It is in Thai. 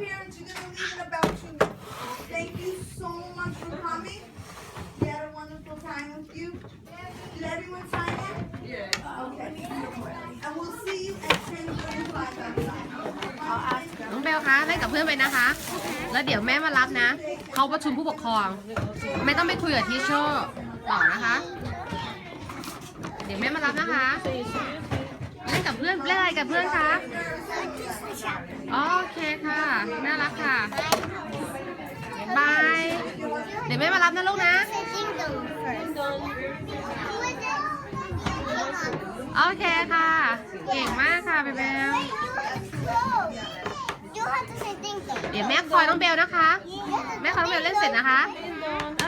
parents are going to leave it about you. Thank you so much for coming. We had a wonderful time with you. Did everyone sign in? Yes. Okay. And we'll see you at 10:35 outside. น้องเบลคะเล่นกับเพื่อนไปนะคะ แล้วเดี๋ยวแม่มารับนะ เขาประชุมผู้ปกครอง ไม่ต้องไปคุยกับทีเชอร์ต่อนะคะ เดี๋ยวแม่มารับนะคะ เล่นกับเพื่อนเล่นอะไรกับเพื่อนคะ Bye. น่ารักค่ะบาย เดี๋ยวแม่มารับนะลูกนะ โอเคค่ะ เก่งมากค่ะเบลเบล You have to say ding dong. เดี๋ยวแม่คอยน้องเบลนะคะ แม่คอยน้องเบลเล่นเสร็จนะคะ โอ